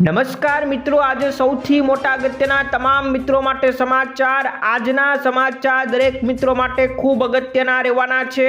નમસ્કાર મિત્રો, આજે સૌથી મોટા અગત્યના તમામ મિત્રો માટે સમાચાર, આજના સમાચાર દરેક મિત્રો માટે ખૂબ અગત્યના રહેવાના છે.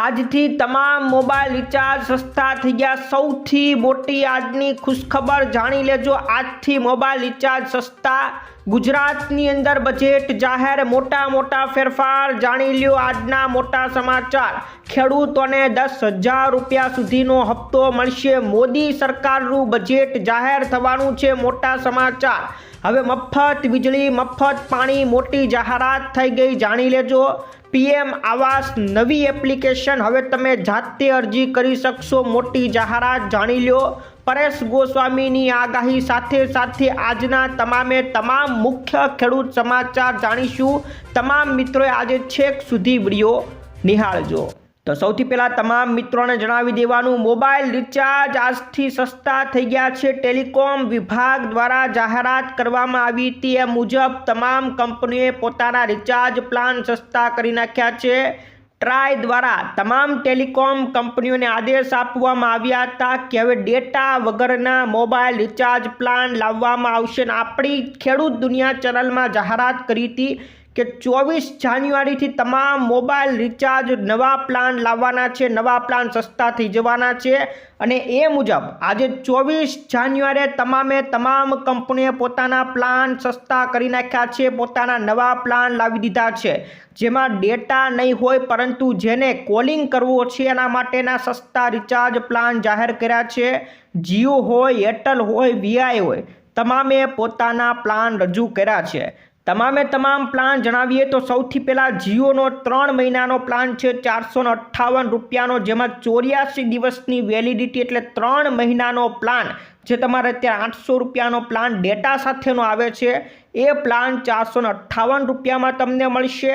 આજથી તમામ મોબાઈલ રિચાર્જ સસ્તા થઈ ગયા. સૌથી મોટી આજની ખુશખબર જાણી લેજો, આજથી મોબાઈલ રિચાર્જ સસ્તા ગુજરાતની અંદર બજેટ જાહેર મોટા મોટા ફેરફાર જાણી લ્યો આજના મોટા સમાચાર. ખેડૂતોને દસ હજાર રૂપિયા સુધીનો હપ્તો મળશે. મોદી સરકારનું બજેટ જાહેર થવાનું છે મોટા સમાચાર. હવે મફત વીજળી, મફત પાણી, મોટી જાહેરાત થઈ ગઈ, જાણી લેજો. પીએમ આવાસ નવી એપ્લિકેશન, હવે તમે જાતે અરજી કરી શકશો. મોટી જાહેરાત જાણી લ્યો. પરેશ ગોસ્વામીની આગાહી સાથે સાથે આજના તમામે તમામ મુખ્ય ખેડૂત સમાચાર જાણીશું. તમામ મિત્રોએ આજે છેક સુધી વીડિયો નિહાળજો. તો સૌથી પહેલાં તમામ મિત્રોને જણાવી દેવાનું, મોબાઈલ રિચાર્જ આજથી સસ્તા થઈ ગયા છે. ટેલિકોમ વિભાગ દ્વારા જાહેરાત કરવામાં આવી હતી. એ મુજબ તમામ કંપનીએ પોતાના રિચાર્જ પ્લાન સસ્તા કરી નાખ્યા છે. ટ્રાય દ્વારા તમામ ટેલિકોમ કંપનીઓને આદેશ આપવામાં આવ્યા હતા કે હવે ડેટા વગરના મોબાઈલ રિચાર્જ પ્લાન લાવવામાં આવશે અને આપણી ખેડૂત દુનિયા ચેનલમાં જાહેરાત કરી હતી કે ચોવીસ જાન્યુઆરીથી તમામ મોબાઈલ રિચાર્જ નવા પ્લાન લાવવાના છે, નવા પ્લાન સસ્તા થઈ જવાના છે. અને એ મુજબ આજે ચોવીસ જાન્યુઆરીએ તમામે તમામ કંપનીએ પોતાના પ્લાન સસ્તા કરી નાખ્યા છે, પોતાના નવા પ્લાન લાવી દીધા છે. જેમાં ડેટા નહીં હોય પરંતુ જેને કોલિંગ કરવો છે એના માટેના સસ્તા રિચાર્જ પ્લાન જાહેર કર્યા છે. જીઓ હોય, એરટેલ હોય, વીઆઈ હોય, તમામે પોતાના પ્લાન રજૂ કર્યા છે. તમામે તમામ પ્લાન જણાવીએ તો સૌથી પહેલાં જીઓનો ત્રણ મહિનાનો પ્લાન છે ચારસો અઠ્ઠાવન રૂપિયાનો, જેમાં ચોર્યાસી દિવસની વેલિડિટી એટલે ત્રણ મહિનાનો પ્લાન જે તમારે અત્યારે આઠસો રૂપિયાનો પ્લાન ડેટા સાથેનો આવે છે. એ પ્લાન ચારસો અઠ્ઠાવન રૂપિયામાં તમને મળશે.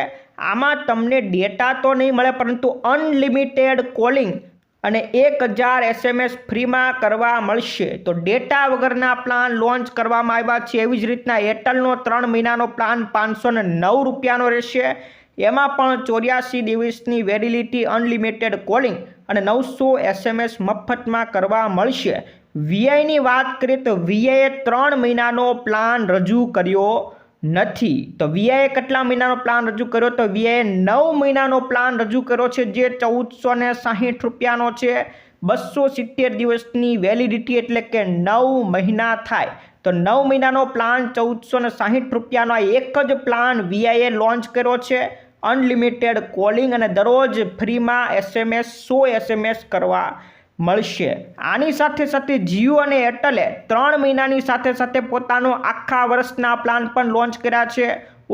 આમાં તમને ડેટા તો નહીં મળે, પરંતુ અનલિમિટેડ કોલિંગ અને એક હજાર એસએમએસ ફ્રીમાં કરવા મળશે. તો ડેટા વગરના પ્લાન લોન્ચ કરવામાં આવ્યા છે. એવી જ રીતના એરટેલનો ત્રણ મહિનાનો પ્લાન પાંચસો નવ રૂપિયાનો રહેશે. એમાં પણ ચોર્યાસી દિવસની વેલિડિટી, અનલિમિટેડ કોલિંગ અને નવસો એસએમએસ મફતમાં કરવા મળશે. વીઆઈની વાત કરીએ તો વીઆઈએ ત્રણ મહિનાનો પ્લાન રજૂ કર્યો. નથી. તો વીઆઈએ કેટલા મહિનાનો પ્લાન રજૂ કર્યો? તો વીઆઈએ નવ મહિનાનો પ્લાન રજૂ કર્યો છે જે ચૌદસો ને સાહીઠ રૂપિયાનો છે. બસો સિત્તેર દિવસની વેલિડિટી એટલે કે નવ મહિના થાય. તો નવ મહિનાનો પ્લાન ચૌદસો ને સાહીઠ રૂપિયાનો એક જ પ્લાન વીઆઈએ લોન્ચ કર્યો છે. અનલિમિટેડ કોલિંગ અને દરરોજ ફ્રીમાં એસએમએસ સો એસએમએસ કરવા. મળશે. આની સાથે સાથે જીઓ અને એરટેલે ત્રણ મહિનાની સાથે સાથે પોતાનો આખા વર્ષના પ્લાન પણ લોન્ચ કર્યા છે.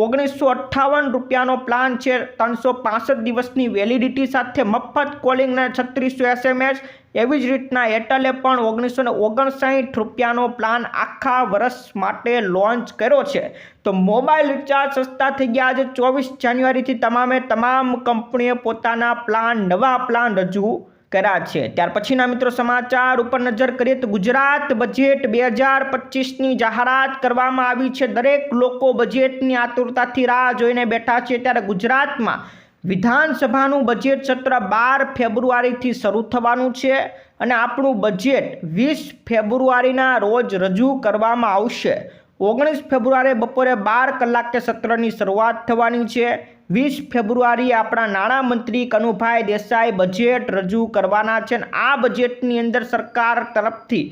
ઓગણીસો અઠ્ઠાવન રૂપિયાનો પ્લાન છે. ત્રણસો પાસઠ દિવસની વેલિડિટી સાથે મફત કોલિંગના છત્રીસો એસએમએસ. એવી જ રીતના એરટેલે પણ ઓગણીસો ને ઓગણસાઠ રૂપિયાનો પ્લાન આખા વર્ષ માટે લોન્ચ કર્યો છે. તો મોબાઈલ રિચાર્જ સસ્તા થઈ ગયા આજે ચોવીસ જાન્યુઆરીથી તમામે તમામ કંપનીએ પોતાના પ્લાન, નવા પ્લાન રજૂ કર્યા છે. ત્યાર પછીના મિત્રો સમાચાર ઉપર નજર કરીએ તો ગુજરાત બજેટ બે હજાર પચીસની જાહેરાત કરવામાં આવી છે. દરેક લોકો બજેટની આતુરતાથી રાહ જોઈને બેઠા છે. ત્યારે ગુજરાતમાં વિધાનસભાનું બજેટ સત્ર બાર ફેબ્રુઆરીથી શરૂ થવાનું છે અને આપણું બજેટ વીસ ફેબ્રુઆરીના રોજ રજૂ કરવામાં આવશે. ઓગણીસ ફેબ્રુઆરી બપોરે બાર કલાકે સત્રની શરૂઆત થવાની છે. વીસ ફેબ્રુઆરી આપણા નાણામંત્રી કનુભાઈ દેસાઈ બજેટ રજૂ કરવાના છે અને આ બજેટની અંદર સરકાર તરફથી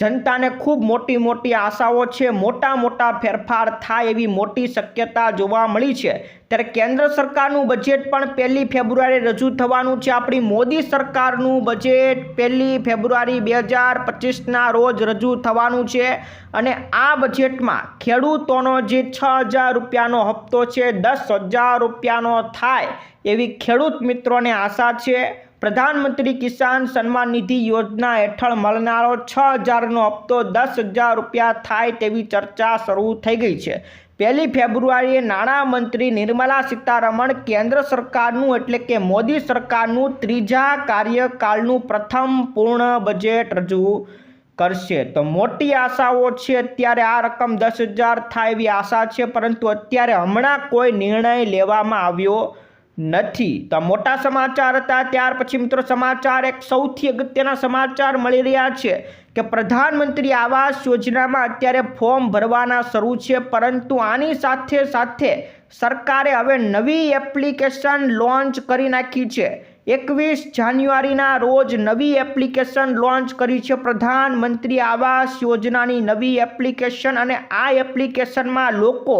જનતાને ખૂબ મોટી મોટી આશાઓ છે. મોટા મોટા ફેરફાર થાય એવી મોટી શક્યતા જોવા મળી છે. ત્યારે કેન્દ્ર સરકારનું બજેટ પણ પહેલી ફેબ્રુઆરી રજૂ થવાનું છે. આપણી મોદી સરકારનું બજેટ પહેલી ફેબ્રુઆરી બે હજાર પચીસના રોજ રજૂ થવાનું છે અને આ બજેટમાં ખેડૂતોનો જે છ હજાર રૂપિયાનો હપ્તો છે, દસ હજાર રૂપિયાનો થાય એવી ખેડૂત મિત્રોને આશા છે. પ્રધાનમંત્રી કિસાન સન્માન નિધિ યોજના હેઠળ મળનારો છ હજારનો હપ્તો દસ હજાર રૂપિયા થાય તેવી ચર્ચા શરૂ થઈ ગઈ છે. પહેલી ફેબ્રુઆરીએ નાણામંત્રી નિર્મલા સીતારમણ કેન્દ્ર સરકારનું એટલે કે મોદી સરકારનું ત્રીજા કાર્યકાળનું પ્રથમ પૂર્ણ બજેટ રજૂ કરશે. તો મોટી આશાઓ છે અત્યારે આ રકમ દસ હજાર થાય એવી આશા છે, પરંતુ અત્યારે હમણાં કોઈ નિર્ણય લેવામાં આવ્યો નથી. તો મોટા સમાચાર હતા. ત્યાર પછી મિત્રો સમાચાર એક સૌથી અગત્યના સમાચાર મળી રહ્યા છે કે પ્રધાનમંત્રી આવાસ યોજનામાં અત્યારે ફોર્મ ભરવાના શરૂ છે. પરંતુ આની સાથે સાથે સરકારે હવે નવી એપ્લિકેશન લોન્ચ કરી નાખી છે. એકવીસ જાન્યુઆરીના રોજ નવી એપ્લિકેશન લોન્ચ કરી છે પ્રધાનમંત્રી આવાસ યોજનાની નવી એપ્લિકેશન અને આ એપ્લિકેશનમાં લોકો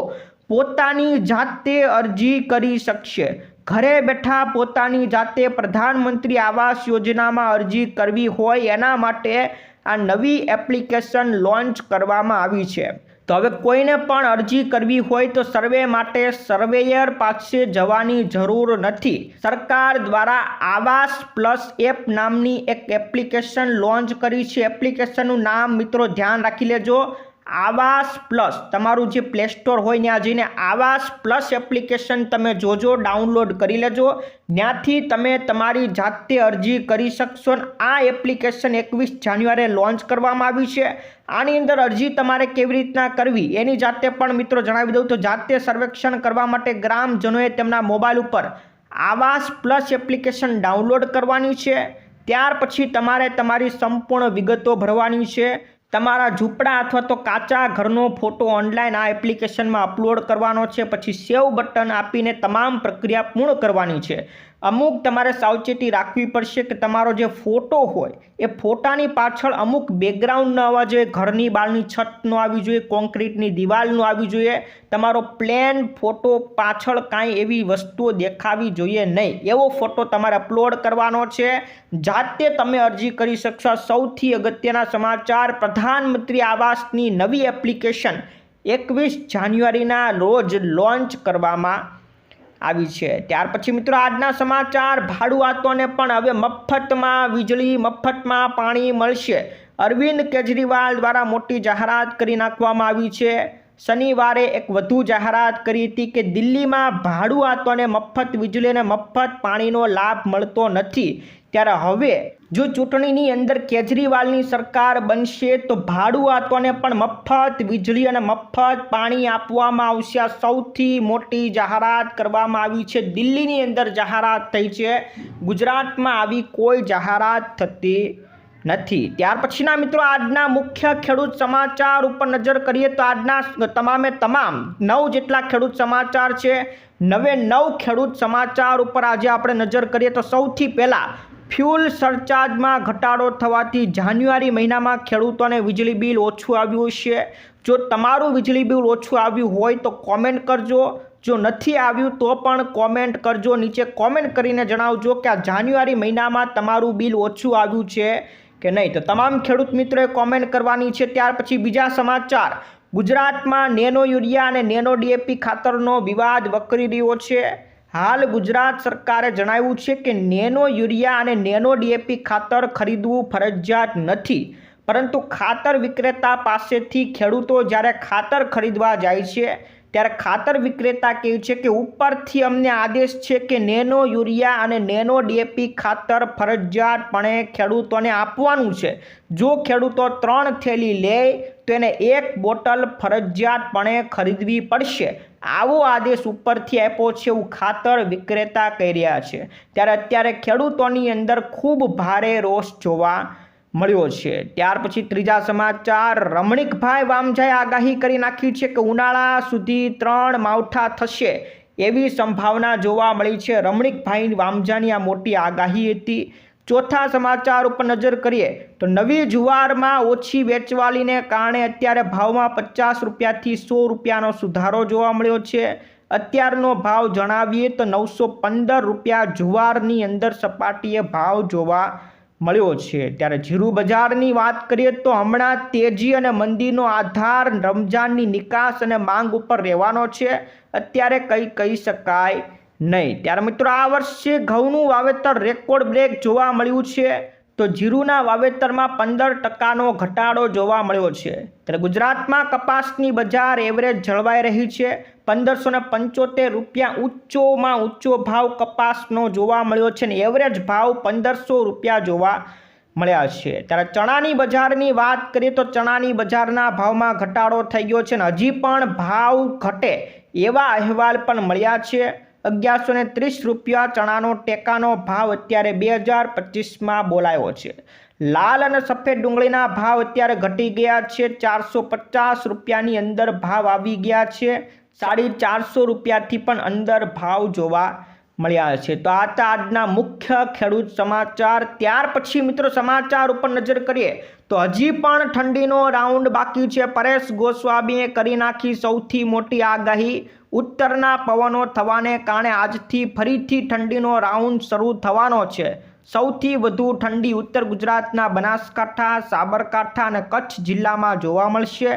પોતાની જાતે અરજી કરી શકશે. ઘરે બેઠા પોતાની જાતે પ્રધાનમંત્રી આવાસ યોજનામાં અરજી કરવી હોય એના માટે આ નવી એપ્લિકેશન લોન્ચ કરવામાં આવી છે. તો હવે કોઈને પણ અરજી કરવી હોય તો સર્વે માટે સર્વેયર પાસે જવાની જરૂર નથી. સરકાર દ્વારા આવાસ પ્લસ એપ નામની એક એપ્લિકેશન લોન્ચ કરી છે. એપ્લિકેશનનું નામ મિત્રો ધ્યાન રાખી લેજો. આવાસ પ્લસ તમારું જે પ્લે સ્ટોર હોય ત્યાં જઈને આવાસ પ્લસ એપ્લિકેશન તમે જોજો, ડાઉનલોડ કરી લેજો. ત્યાંથી તમે તમારી જાતે અરજી કરી શકશો અને આ એપ્લિકેશન એકવીસ જાન્યુઆરીએ લોન્ચ કરવામાં આવી છે. આની અંદર અરજી તમારે કેવી રીતના કરવી એની જાતે પણ મિત્રો જણાવી દઉં તો જાતે સર્વેક્ષણ કરવા માટે ગ્રામજનોએ તેમના મોબાઈલ ઉપર આવાસ પ્લસ એપ્લિકેશન ડાઉનલોડ કરવાની છે. ત્યાર પછી તમારે તમારી સંપૂર્ણ વિગતો ભરવાની છે. તમારા ઝૂંપડા અથવા તો કાચા ઘરનો ફોટો ઓનલાઈન આ એપ્લિકેશનમાં અપલોડ કરવાનો છે. પછી સેવ બટન આપીને તમામ પ્રક્રિયા પૂર્ણ કરવાની છે. અમુક તમારે સાવચેતી રાખવી પડશે કે તમારો જે ફોટો હોય, એ ફોટાની પાછળ અમુક બેકગ્રાઉન્ડ ન આવવા જોઈએ, ઘરની બહારની છત ન આવી જોઈએ કોન્ક્રીટની દિવાલનું આવી જોઈએ. તમારો પ્લેન ફોટો પાછળ કાંઈ એવી વસ્તુઓ દેખાવી જોઈએ નહીં. એવો ફોટો તમારે અપલોડ કરવાનો છે. જાતે તમે અરજી કરી શકશો. સૌથી અગત્યના સમાચાર, પ્રધાનમંત્રી આવાસની નવી એપ્લિકેશન એકવીસ જાન્યુઆરીના રોજ લોન્ચ કરવામાં આવી છે. ત્યાર પછી મિત્રો આજના સમાચાર, ભાડુઆતોને પણ હવે મફતમાં વીજળી, મફતમાં પાણી મળશે. અરવિંદ કેજરીવાલ દ્વારા મોટી જાહેરાત કરી નાખવામાં આવી છે. શનિવારે એક વધુ જાહેરાત કરી હતી કે દિલ્હીમાં ભાડુઆતોને મફત વીજળી અને મફત પાણીનો લાભ મળતો નથી. ત્યારે હવે જો ચૂંટણીની અંદર કેજરીવાલની સરકાર બનશે તો ભાડુઆતોને પણ મફત વીજળી અને મફત પાણી આપવામાં આવશે. સૌથી મોટી જાહેરાત કરવામાં આવી છે. દિલ્હીની અંદર જાહેરાત થઈ છે. ગુજરાતમાં આવી કોઈ જાહેરાત થતી નથી. ત્યાર પછીના મિત્રો આજના મુખ્ય ખેડૂત સમાચાર ઉપર નજર કરીએ તો આજના તમામે તમામ નવ જેટલા ખેડૂત સમાચાર છે. નવે નવ ખેડૂત સમાચાર ઉપર આજે આપણે નજર કરીએ તો સૌથી પહેલાં ફ્યુલ સરચાર્જમાં ઘટાડો થવાથી જાન્યુઆરી મહિનામાં ખેડૂતોને વીજળી બિલ ઓછું આવ્યું છે. જો તમારું વીજળી બિલ ઓછું આવ્યું હોય તો કોમેન્ટ કરજો. જો નથી આવ્યું તો પણ કોમેન્ટ કરજો. નીચે કોમેન્ટ કરીને જણાવજો કે આ જાન્યુઆરી મહિનામાં તમારું બિલ ઓછું આવ્યું છે કે નહીં. તો તમામ ખેડૂત મિત્રોએ કોમેન્ટ કરવાની છે. ત્યાર પછી બીજા સમાચાર. ગુજરાતમાં નેનો યુરિયા અને નેનો ડીએપી ખાતરનો વિવાદ વકરી રહ્યો છે. હાલ ગુજરાત સરકારે જણાવ્યું છે કે નેનો યુરિયા અને નેનો ડીએપી ખાતર ખરીદવું ફરજિયાત નથી. પરંતુ ખાતર વિક્રેતા પાસેથી ખેડૂતો જ્યારે ખાતર ખરીદવા જાય છે, ત્યારે ખાતર વિક્રેતા કહે છે કે ઉપરથી અમને આદેશ છે કે નેનો યુરિયા અને નેનો ડીએપી ખાતર ફરજિયાતપણે ખેડૂતોને આપવાનું છે. જો ખેડૂતો ત્રણ થેલી લે, તો એને એક બોટલ ફરજિયાતપણે ખરીદવી પડશે. આવો આદેશ ઉપરથી આપ્યો છે એવું ખાતર વિક્રેતા કહી રહ્યા છે. ત્યારે અત્યારે ખેડૂતોની અંદર ખૂબ ભારે રોષ જોવા મળ્યો છે. ત્યાર પછી ત્રીજા સમાચાર, રમણીકભાઈ વામજાએ આગાહી કરી નાખી છે કે ઉનાળા સુધી ત્રણ માવઠા થશે એવી સંભાવના જોવા મળી છે. રમણીકભાઈ વામજાની આ મોટી આગાહી હતી. ચોથા સમાચાર ઉપર નજર કરીએ તો નવી જુવારમાં ઓછી વેચવાલીને કારણે અત્યારે ભાવમાં પચાસ રૂપિયાથી સો રૂપિયાનો સુધારો જોવા મળ્યો છે. અત્યારનો ભાવ જણાવીએ તો નવસો પંદર રૂપિયા જુવારની અંદર સપાટીએ ભાવ જોવા મળ્યો છે. ત્યારે જીરું બજારની વાત કરીએ તો હમણાં તેજી અને મંદીનો આધાર રમજાનની નિકાસ અને માંગ ઉપર રહેવાનો છે. અત્યારે કંઈ કહી શકાય નહીં. ત્યારે મિત્રો આ વર્ષે ઘઉંનું વાવેતર રેકોર્ડ બ્રેક જોવા મળ્યું છે. તો જીરુના વાવેતરમાં પંદર ટકાનો ઘટાડો જોવા મળ્યો છે. ત્યારે ગુજરાતમાં કપાસની બજાર એવરેજ જળવાઈ રહી છે. પંદરસો પંચોતેર રૂપિયા ઊંચોમાં ઊંચો ભાવ કપાસનો જોવા મળ્યો છે ને એવરેજ ભાવ પંદરસો રૂપિયા જોવા મળ્યા છે. ત્યારે ચણાની બજારની વાત કરીએ તો ચણાની બજારના ભાવમાં ઘટાડો થઈ ગયો છે ને હજી પણ ભાવ ઘટે એવા અહેવાલ પણ મળ્યા છે. અગિયારસો ને ત્રીસ રૂપિયા ચણાનો ટેકાનો ભાવ અત્યારે બે હજાર પચીસમાં બોલાયો છે. લાલ અને સફેદ ડુંગળીના ભાવ અત્યારે ઘટી ગયા છે. ચારસો પચાસ રૂપિયાની અંદર ભાવ આવી ગયા છે. સાડી ચારસો રૂપિયાથી પણ અંદર ભાવ જોવા મળ્યા છે. તો આ હતા આજના મુખ્ય ખેડૂત સમાચાર. ત્યાર પછી મિત્રો સમાચાર ઉપર નજર કરીએ તો હજી પણ ઠંડીનો રાઉન્ડ બાકી છે. પરેશ ગોસ્વામીએ કરી નાખી સૌથી મોટી આગાહી. ઉત્તરના પવનો થવાને કારણે આજથી ફરીથી ઠંડીનો રાઉન્ડ શરૂ થવાનો છે. સૌથી વધુ ઠંડી ઉત્તર ગુજરાતના બનાસકાંઠા, સાબરકાંઠા અને કચ્છ જિલ્લામાં જોવા મળશે.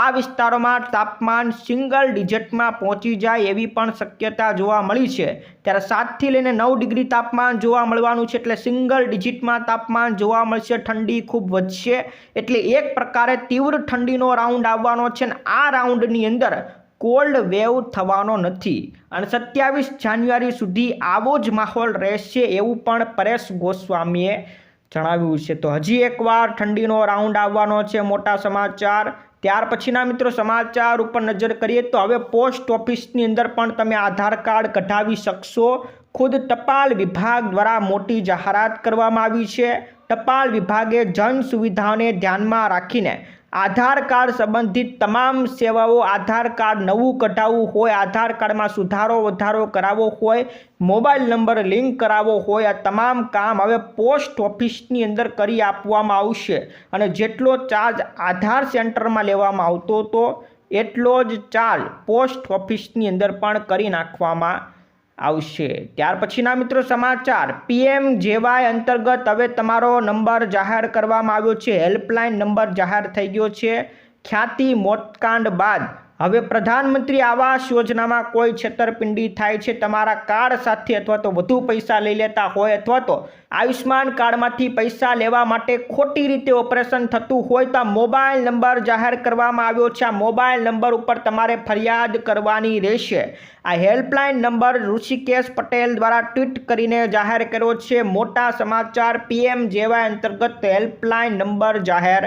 આ વિસ્તારોમાં તાપમાન સિંગલ ડિજિટમાં પહોંચી જાય એવી પણ શક્યતા જોવા મળી છે. ત્યારે સાતથી લઈને નવ ડિગ્રી તાપમાન જોવા મળવાનું છે એટલે સિંગલ ડિજિટમાં તાપમાન જોવા મળશે, ઠંડી ખૂબ વધશે. એટલે એક પ્રકારે તીવ્ર ઠંડીનો રાઉન્ડ આવવાનો છે અને આ રાઉન્ડની અંદર કોલ્ડ વેવ થવાનો નથી અને સત્યાવીસ જાન્યુઆરી સુધી આવો જ માહોલ રહેશે એવું પણ પરેશ ગોસ્વામીએ જણાવ્યું છે. તો હજી એકવાર ઠંડીનો રાઉન્ડ આવવાનો છે મોટા સમાચાર. ત્યાર પછીના મિત્રો સમાચાર ઉપર નજર કરીએ તો હવે પોસ્ટ ઓફિસની અંદર પણ તમે આધાર કાર્ડ કઢાવી શકશો. ખુદ ટપાલ વિભાગ દ્વારા મોટી જાહેરાત કરવામાં આવી છે. ટપાલ વિભાગે જન સુવિધાઓને ધ્યાનમાં રાખીને આધાર કાર્ડ સંબંધિત તમામ સેવાઓ, આધાર કાર્ડ નવું કઢાવવું હોય, આધાર કાર્ડમાં સુધારો વધારો કરાવવો હોય, મોબાઈલ નંબર લિંક કરાવવો હોય, આ તમામ કામ હવે પોસ્ટ ઓફિસની અંદર કરી આપવામાં આવશે. અને જેટલો ચાર્જ આધાર સેન્ટરમાં લેવામાં આવતો હતો એટલો જ ચાર્જ પોસ્ટ ઓફિસની અંદર પણ કરી નાખવામાં આવશે. ત્યાર પછીના મિત્રો સમાચાર. પીએમ જેવાય અંતર્ગત હવે તમારો નંબર જાહેર કરવામાં આવ્યો છે. હેલ્પલાઇન નંબર જાહેર થઈ ગયો છે. ખ્યાતિ મોતકાંડ બાદ હવે પ્રધાનમંત્રી આવાસ યોજનામાં કોઈ છેતરપિંડી થાય છે, તમારા કાર્ડ સાથે અથવા તો વધુ પૈસા લઈ લેતા હોય અથવા તો આયુષ્માન કાર્ડમાંથી પૈસા લેવા માટે ખોટી રીતે ઓપરેશન થતું હોય તો મોબાઈલ નંબર જાહેર કરવામાં આવ્યો છે. આ મોબાઈલ નંબર ઉપર તમારે ફરિયાદ કરવાની રહેશે. આ હેલ્પલાઇન નંબર ઋષિકેશ પટેલ દ્વારા ટ્વીટ કરીને જાહેર કર્યો છે. મોટા સમાચાર, પીએમ જેવા અંતર્ગત હેલ્પલાઇન નંબર જાહેર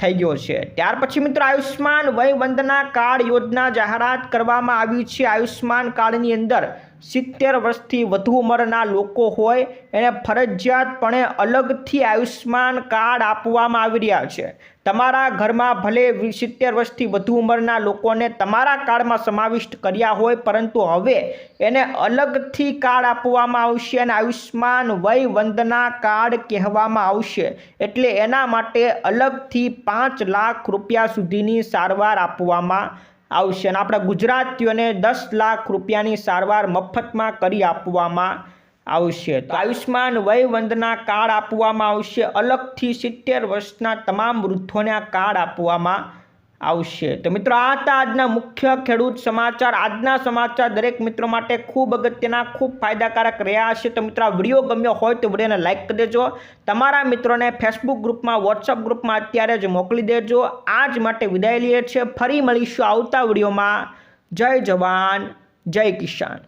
થઈ ગયો છે. ત્યાર પછી મિત્રો આયુષ્માન વય વંદના કાર્ડ યોજના જાહેરાત કરવામાં આવી છે. આયુષ્માન કાર્ડની અંદર સિત્તેર વર્ષથી વધુ ઉંમરના લોકો હોય, એને ફરજિયાતપણે અલગથી આયુષ્યમાન કાર્ડ આપવામાં આવી રહ્યા છે. તમારા ઘરમાં ભલે સિત્તેર વર્ષથી વધુ ઉંમરના લોકોને તમારા કાર્ડમાં સમાવિષ્ટ કર્યા હોય, પરંતુ હવે એને અલગથી કાર્ડ આપવામાં આવશે અને આયુષ્યમાન વય વંદના કાર્ડ કહેવામાં આવશે. એટલે એના માટે અલગથી પાંચ લાખ રૂપિયા સુધીની સારવાર આપવામાં આવશે. અને આપણા ગુજરાતીઓને દસ લાખ રૂપિયાની સારવાર મફતમાં કરી આપવામાં આવશે. તો આયુષ્માન વય વંદના કાર્ડ આપવામાં આવશે. અલગથી સિત્તેર વર્ષના તમામ વૃદ્ધોને આ કાર્ડ આપવામાં આવશે. તો મિત્રો, આ હતા આજના મુખ્ય ખેડૂત સમાચાર. આજના સમાચાર દરેક મિત્રો માટે ખૂબ અગત્યના, ખૂબ ફાયદાકારક રહ્યા હશે તો મિત્રો વીડિયો ગમ્યો હોય તો વિડીયોને લાઇક કરી દેજો. તમારા મિત્રોને ફેસબુક ગ્રુપમાં વોટ્સઅપ ગ્રુપમાં અત્યારે જ મોકલી દેજો. આજ માટે વિદાય લઈએ છીએ. ફરી મળીશું આવતા વિડીયોમાં. જય જવાન, જય કિસાન.